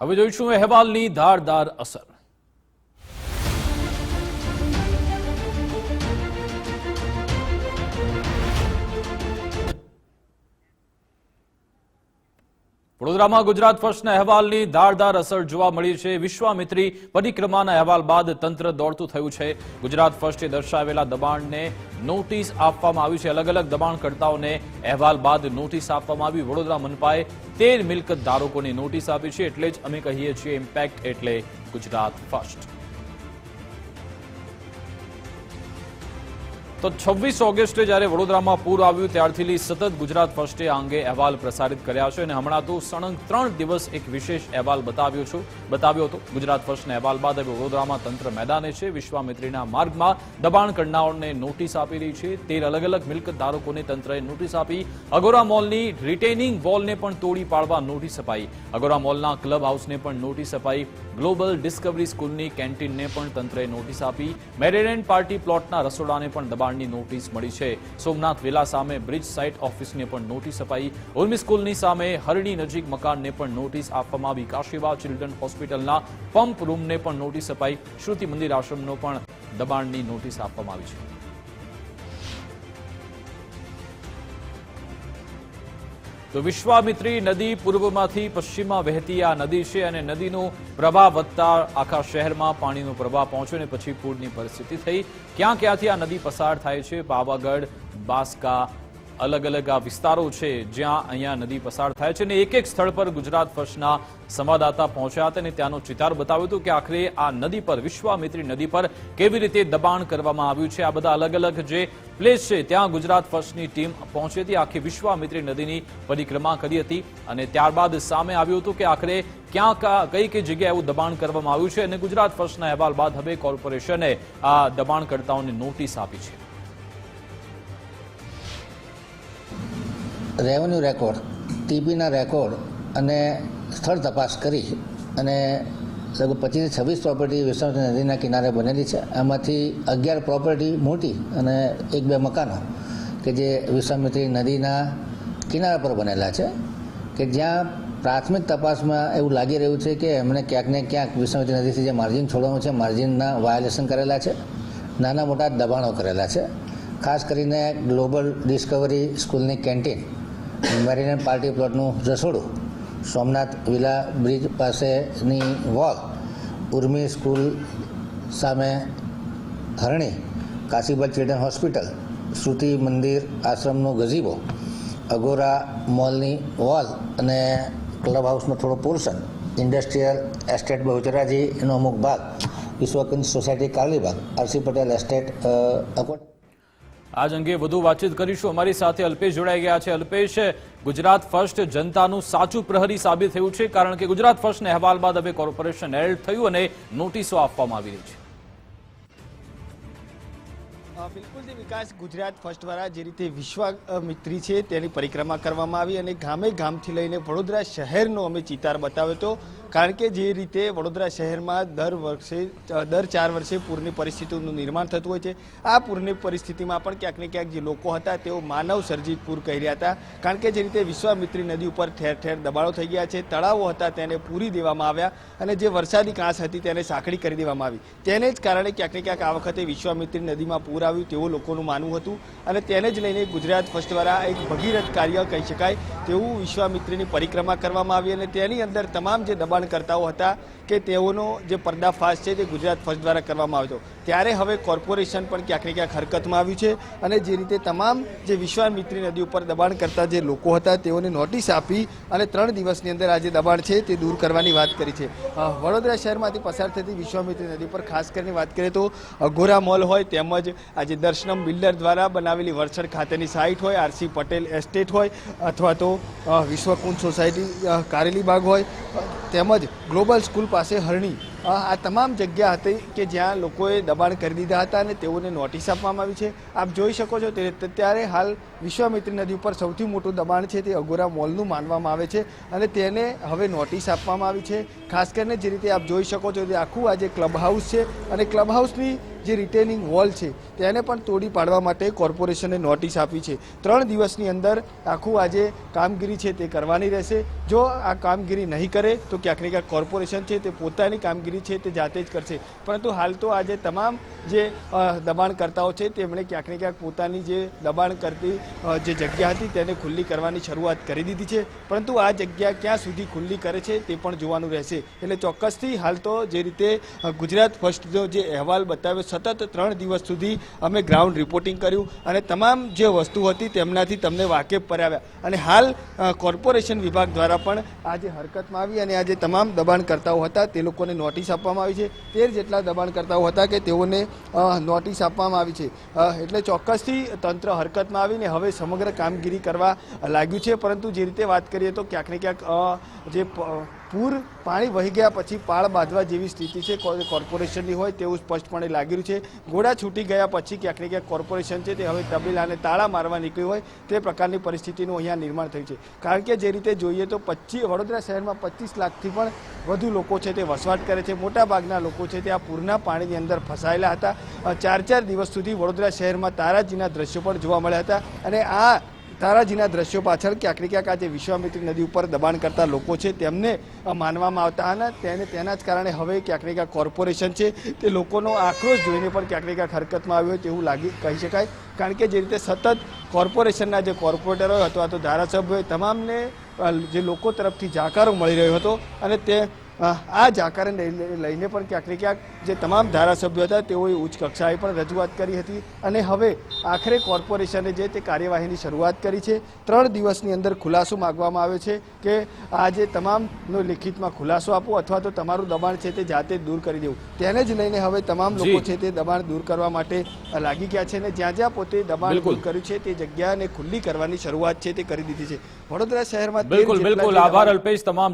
હવે જોઈશું અહેવાલની ધારદાર અસર. વડોદરામાં ગુજરાત ફર્સ્ટના અહેવાલની ધારદાર અસર જોવા મળી છે. વિશ્વામિત્રી પરિક્રમાના અહેવાલ બાદ તંત્ર દોડતું થયું છે. ગુજરાત ફર્સ્ટે દર્શાવેલા દબાણને નોટિસ આપવામાં આવી છે. અલગ અલગ દબાણકર્તાઓને અહેવાલ બાદ નોટિસ આપવામાં આવી. વડોદરા મનપાએ તેર મિલકત ધારકોને નોટિસ આપી છે. એટલે જ અમે કહીએ છીએ ઇમ્પેક્ટ એટલે ગુજરાત ફર્સ્ટ તો છવ્વીસ ઓગસ્ટે જ્યારે વડોદરામાં પૂર આવ્યું, ત્યારથી સતત ગુજરાત ફર્સ્ટે આ અંગે અહેવાલ પ્રસારિત કર્યા છે અને હમણાં તો સળંગ ત્રણ દિવસ એક વિશેષ અહેવાલ બતાવ્યો છું, બતાવ્યો હતો. ગુજરાત ફર્સ્ટના અહેવાલ બાદ હવે વડોદરામાં તંત્ર મેદાને છે, વિશ્વામિત્રીના માર્ગમાં દબાણ કરનારને નોટિસ આપી રહી છે. તેર અલગ અલગ મિલકત ધારકોને તંત્રએ નોટિસ આપી. અગોરા મોલની રિટેનિંગ વોલને પણ તોડી પાડવા નોટિસ અપાઈ. અગોરા મોલના ક્લબ હાઉસને પણ નોટિસ અપાઈ. ગ્લોબલ ડિસ્કવરી સ્કૂલની કેન્ટીનને પણ તંત્રએ નોટિસ આપી. મેરીલેન્ડ પાર્ટી પ્લોટના રસોડાને પણ દબાણની નોટિસ મળી છે. સોમનાથ વેલા સામે બ્રિજ સાઇટ ઓફિસને પણ નોટિસ અપાઈ. ઉર્મી સ્કૂલની સામે હરણી નજીક મકાનને પણ નોટિસ આપવામાં આવી. કાશીવા ચિલ્ડ્રન હોસ્પિટલના પંપ રૂમને પણ નોટિસ અપાઈ. શ્રુતિ મંદિર આશ્રમનો પણ દબાણની નોટિસ આપવામાં આવી છે. તો વિશ્વામિત્રી નદી પૂર્વમાંથી પશ્ચિમમાં વહેતી આ નદી છે અને નદીનો પ્રવાહ વધતા આખા શહેરમાં પાણીનો પ્રવાહ પહોંચ્યો અને પછી પૂરની પરિસ્થિતિ થઈ. ક્યાં ક્યાંથી આ નદી પસાર થાય છે? પાવાગઢ બાસકા અલગ અલગ આ વિસ્તારો છે જ્યાં અહીંયા નદી પસાર થાય છે અને એક એક સ્થળ પર ગુજરાત ફર્સ્ટના સંવાદદાતા પહોંચ્યા હતા અને ત્યાંનો ચિતાર બતાવ્યો હતો કે આખરે આ નદી પર, વિશ્વામિત્રી નદી પર કેવી રીતે દબાણ કરવામાં આવ્યું છે? આ બધા અલગ અલગ જે પ્લેસ છે, ત્યાં ગુજરાત ફર્સ્ટની ટીમ પહોંચી હતી, આખી વિશ્વામિત્રી નદીની પરિક્રમા કરી હતી અને ત્યારબાદ સામે આવ્યું હતું કે આખરે ક્યાં કઈ કઈ જગ્યાએ એવું દબાણ કરવામાં આવ્યું છે અને ગુજરાત ફર્સ્ટના અહેવાલ બાદ હવે કોર્પોરેશને આ દબાણકર્તાઓને નોટિસ આપી છે. રેવન્યુ રેકોર્ડ ટીપીના રેકોર્ડ અને સ્થળ તપાસ કરી અને લગભગ પચીસથી છવ્વીસ પ્રોપર્ટી વિશ્વામિત્રી નદીના કિનારે બનેલી છે. એમાંથી અગિયાર પ્રોપર્ટી મોટી અને એક બે મકાનો કે જે વિશ્વામિત્રી નદીના કિનારા પર બનેલા છે કે જ્યાં પ્રાથમિક તપાસમાં એવું લાગી રહ્યું છે કે એમણે ક્યાંક ને ક્યાંક વિશ્વામિત્રી નદીથી જે માર્જિન છોડવાનું છે માર્જિનના વાયોલેશન કરેલા છે, નાના મોટા દબાણો કરેલા છે. ખાસ કરીને ગ્લોબલ ડિસ્કવરી સ્કૂલની કેન્ટીન મેરીનેન પાર્ટી પ્લોટનું રસોડું. સોમનાથ વિલા બ્રિજ પાસેની વોલ, ઉર્મી સ્કૂલ સામે હરણી કાશીબાગ ચિલ્ડ્રન હોસ્પિટલ, શ્રુતિ મંદિર આશ્રમનો ગઝીબો અગોરા મોલની વોલ અને ક્લબ હાઉસનો થોડો પોર્શન, ઇન્ડસ્ટ્રીયલ એસ્ટેટ બહુચરાજીનો અમુક ભાગ Vishwakand society Kalibag R C Patel estate Akota આજ અંગે વધુ વાતચીત કરીશું. અમારી સાથે અલ્પેશ જોડાઈ ગયા છે. અલ્પેશ, ગુજરાત ફર્સ્ટ જનતાનું સાચું પ્રહરી સાબિત થયું છે, કારણ કે ગુજરાત ફર્સ્ટના અહેવાલ બાદ હવે કોર્પોરેશન એડ થયું અને નોટિસો આપવામાં આવી રહી છે. બિલકુલ જે, વિકાસ ગુજરાત ફર્સ્ટ દ્વારા જે રીતે વિશ્વામિત્રી છે તેની પરિક્રમા કરવામાં આવી અને ગામે ગામથી લઈને વડોદરા શહેરનો અમે ચિતાર બતાવ્યો હતો. કારણ કે જે રીતે વડોદરા શહેરમાં દર વર્ષે, દર ચાર વર્ષે પૂરની પરિસ્થિતિનું નિર્માણ થતું હોય છે, આ પૂરની પરિસ્થિતિમાં પણ ક્યાંક ને ક્યાંક જે લોકો હતા, તેઓ માનવ સર્જિત પૂર કહી રહ્યા હતા. કારણ કે જે રીતે વિશ્વામિત્રી નદી ઉપર ઠેર ઠેર દબાણો થઈ ગયા છે, તળાવો હતા તેને પૂરી દેવામાં આવ્યા અને જે વરસાદી કાંસ હતી તેને સાંકડી કરી દેવામાં આવી. તેને જ કારણે ક્યાંક ને ક્યાંક આ વખતે વિશ્વામિત્રી નદીમાં પૂર આવ્યું તેવું લોકોનું માનવું હતું અને તેને જ લઈને ગુજરાત ફર્સ્ટ દ્વારા એક ભગીરથ કાર્ય કહી શકાય તેવું વિશ્વામિત્રીની પરિક્રમા કરવામાં આવી અને તેની અંદર તમામ જે દબાણકર્તાઓ હતા કે તેઓનો જે પર્દાફાશ છે તે ગુજરાત ફર્સ્ટ દ્વારા કરવામાં આવ્યો હતો. ત્યારે હવે કોર્પોરેશન પણ ક્યાંક ને ક્યાંક હરકતમાં આવ્યું છે અને જે રીતે તમામ જે વિશ્વામિત્રી નદી ઉપર દબાણ કરતા જે લોકો હતા, તેઓને નોટિસ આપી અને ત્રણ દિવસની અંદર આ જે દબાણ છે તે દૂર કરવાની વાત કરી છે. વડોદરા શહેરમાંથી પસાર થતી વિશ્વામિત્રી નદી પર ખાસ કરીને વાત કરીએ તો અઘોરા મોલ હોય, તેમજ આજે દર્શનમ બિલ્ડર દ્વારા બનાવેલી વરસડ ખાતેની સાઇટ હોય આરસી પટેલ એસ્ટેટ હોય, અથવા તો વિશ્વકુંજ સોસાયટી કારેલી બાગ હોય તેમજ ગ્લોબલ સ્કૂલ પાસે હરણી આ તમામ જગ્યા હતી કે જ્યાં લોકોએ દબાણ કરી દીધા હતા અને તેઓને નોટિસ આપવામાં આવી છે. આપ જોઈ શકો છો તે ત્યારે હાલ વિશ્વામિત્રી નદી ઉપર સૌથી મોટું દબાણ છે તે અગોરા મોલનું માનવામાં આવે છે અને તેને હવે નોટિસ આપવામાં આવી છે. ખાસ કરીને જે રીતે આપ જોઈ શકો છો તે આખું આજે ક્લબ હાઉસ છે અને ક્લબ હાઉસની જે રિટેનિંગ વોલ છે તેને પણ તોડી પાડવા માટે કોર્પોરેશને નોટિસ આપી છે. ત્રણ દિવસની અંદર આખું આજે કામગીરી છે તે કરવાની રહેશે. જો આ કામગીરી નહીં કરે, તો ક્યાંક ને ક્યાંક કોર્પોરેશન છે તે પોતાની કામગીરી છે તે જાતે જ કરશે. પરંતુ હાલ તો આજે તમામ જે દબાણકર્તાઓ છે તેમણે ક્યાંક ને ક્યાંક પોતાની જે દબાણ કરતી જે જગ્યા હતી તેને ખુલ્લી કરવાની શરૂઆત કરી દીધી છે. પરંતુ આ જગ્યા ક્યાં સુધી ખુલ્લી કરે છે તે પણ જોવાનું રહેશે. એટલે ચોક્કસથી હાલ તો જે રીતે ગુજરાત ફર્સ્ટનો જે અહેવાલ બતાવ્યો, સતત ત્રણ દિવસ સુધી અમે ગ્રાઉન્ડ રિપોર્ટિંગ કર્યું અને તમામ જે વસ્તુ હતી તેમનાથી તમને વાકેફ કરાવ્યા. અને હાલ કોર્પોરેશન વિભાગ દ્વારા પણ આજે હરકતમાં આવી અને આજે તમામ દબાણકર્તાઓ હતા, તે લોકોને નોટિસ આપવામાં આવી છે. તેર જેટલા દબાણકર્તાઓ હતા કે તેઓને નોટિસ આપવામાં આવી છે. એટલે ચોક્કસથી તંત્ર હરકતમાં આવીને હવે સમગ્ર કામગીરી કરવા લાગ્યું છે. પરંતુ જે રીતે વાત કરીએ તો ક્યાંક ને ક્યાંક જે પૂર પાણી વહી ગયા પછી પાળ બાંધવા જેવી સ્થિતિ છે કોર્પોરેશનની હોય તેવું સ્પષ્ટપણે લાગી રહ્યું છે. ઘોડા છૂટી ગયા પછી ક્યાંક ક્યાંક કોર્પોરેશન છે તે હવે તબેલાને તાળા મારવા નીકળ્યું હોય તે પ્રકારની પરિસ્થિતિનું અહીંયા નિર્માણ થયું છે. કારણ કે જે રીતે જોઈએ તો પચીસ વડોદરા શહેરમાં પચીસ લાખથી પણ વધુ લોકો છે તે વસવાટ કરે છે. મોટાભાગના લોકો છે તે આ પૂરના પાણીની અંદર ફસાયેલા હતા. ચાર ચાર દિવસ સુધી વડોદરા શહેરમાં તારાજીના દ્રશ્યો પણ જોવા મળ્યા હતા અને આ તારાજીના દ્રશ્યો પાછળ ક્યાંક ક્યાંક આજે વિશ્વામિત્રી નદી ઉપર દબાણ કરતા લોકો છે, તેમને માનવામાં આવતા અને તેને, તેના જ કારણે હવે ક્યાંક ને કોર્પોરેશન છે, તે લોકોનો આક્રોશ જોઈને પણ ક્યાંક ને હરકતમાં આવ્યો તેવું લાગી, કહી શકાય. કારણ કે જે રીતે સતત કોર્પોરેશનના જે કોર્પોરેટરો હોય અથવા તો ધારાસભ્યો તમામને જે લોકો તરફથી જાકારો મળી રહ્યો હતો અને તે આ જાકારને લઈને પણ ક્યાંક ને ક્યાંક જે તમામ ધારાસભ્યો હતા તેઓએ ઉચ્ચ કક્ષાએ પણ રજૂઆત કરી હતી. અને હવે આખરે કોર્પોરેશને જે તે કાર્યવાહીની શરૂઆત કરી છે ત્રણ દિવસની અંદર ખુલાસો માગવામાં આવ્યો છે કે આ જે તમામનો લિખિતમાં ખુલાસો આપો અથવા તો તમારું દબાણ છે તે જાતે દૂર કરી દેવું. તેને જ લઈને હવે તમામ લોકો છે તે દબાણ દૂર કરવા માટે લાગી ગયા છે અને જ્યાં જ્યાં પોતે દબાણ. દૂર કર્યું છે તે જગ્યાને ખુલ્લી કરવાની શરૂઆત છે તે કરી દીધી છે. વડોદરા શહેરમાં બિલકુલ બિલકુલ. આભાર અલ્પેશ તમામ